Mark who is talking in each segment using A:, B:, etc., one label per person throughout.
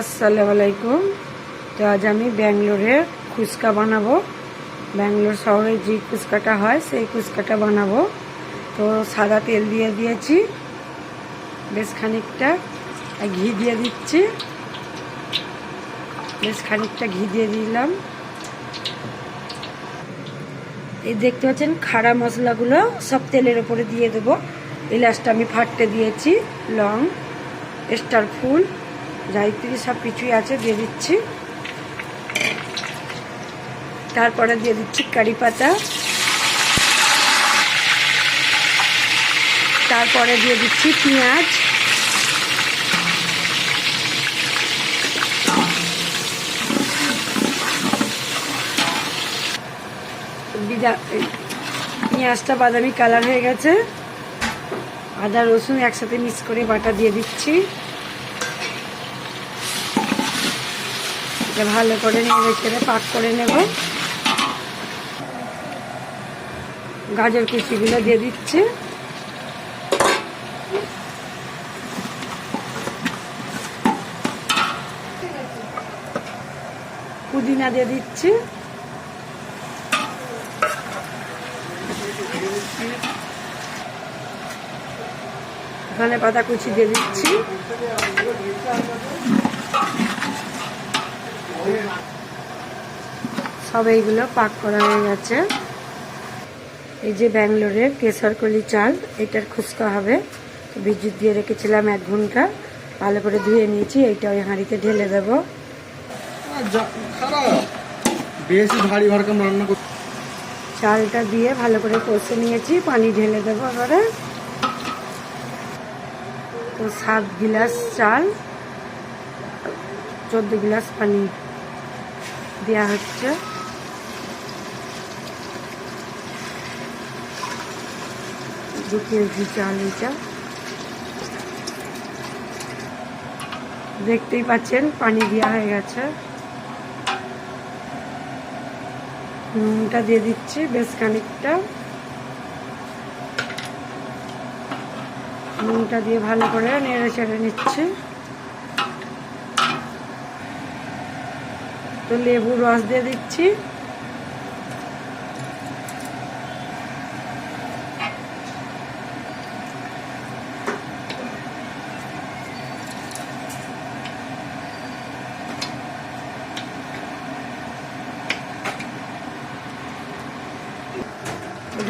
A: আসসালামু আলাইকুম। তো আজ আমি ব্যাঙ্গালোরের ফুচকা বানাবো। ব্যাঙ্গালোর শহরে যে ফুচকাটা হয়, সেই ফুচকাটা বানাবো। তো সাদা তেল দিয়ে দিয়েছি। বেশ খানিকটা ঘি দিয়ে দিচ্ছি। বেশ খানিকটা ঘি দিয়ে দিলাম। এই দেখতে পাচ্ছেন খাড়া মশলাগুলো সব তেলের ওপরে দিয়ে দেবো। এলাচটা আমি ফাটতে দিয়েছি, লং, স্টার ফুল। জায়ত্রী সব কিছুই আছে, দিয়ে দিচ্ছি। তারপরে দিয়ে দিচ্ছি কারি পাতা। তারপরে দিয়ে দিচ্ছি পেঁয়াজ। পেঁয়াজটা বাদামি কালার হয়ে গেছে। আদা, রসুন একসাথে মিক্স করে বাটা দিয়ে দিচ্ছি। এটা ভালো করে নেড়ে ছেড়ে পাক করে নেব। গাজর কুচিগুলো দিয়ে দিচ্ছি। পুদিনা দিয়ে দিচ্ছি। ধনে পাতা কুচি দিয়ে দিচ্ছি। সব এইগুলো পাক করা হয়ে গেছে। এই যে ব্যাঙ্গালোরের কেশরকলি চাল এটার খুচকা হবে। তো বিদ্যুৎ দিয়ে রেখেছিলাম এক ঘণ্টা ভালো করে ধুয়ে নিয়েছি এইটা ওই হাঁড়িতে ঢেলে দেব।
B: বেশি ভারী ভরকম রান্না করতে
A: চালটা দিয়ে ভালো করে কষে নিয়েছি পানি ঢেলে দেবো এবারে। তো সাত গিলাস চাল চোদ্দ গিলাস পানি। দেওয়া হচ্ছে। দু কেজি চাল এটা দেখতেই পাচ্ছেন, পানি দেওয়া হয়ে গেছে। নুনটা দিয়ে দিচ্ছি বেশ খানিকটা। নুনটা দিয়ে ভালো করে নেড়ে চেড়ে নিচ্ছি। তো লেবুর রস দিয়ে দিচ্ছি।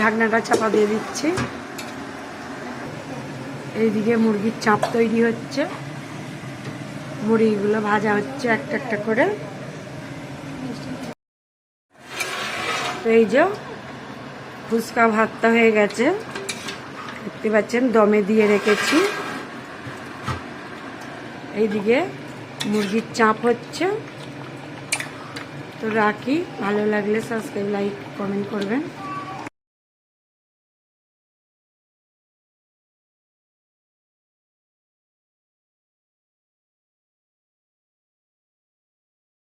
A: ঢাকনাটা চাপা দিয়ে দিচ্ছি। এইদিকে মুরগির চাপ তৈরি হচ্ছে। মুড়িগুলো ভাজা হচ্ছে একটা একটা করে। এই যে ফুচকা ভাতটা হয়ে গেছে। দেখতে পাচ্ছেন, দমে দিয়ে রেখেছি। এইদিকে মুরগির চাপ হচ্ছে। তো রাখি, ভালো লাগলে সাবস্ক্রাইব লাইক কমেন্ট করবেন।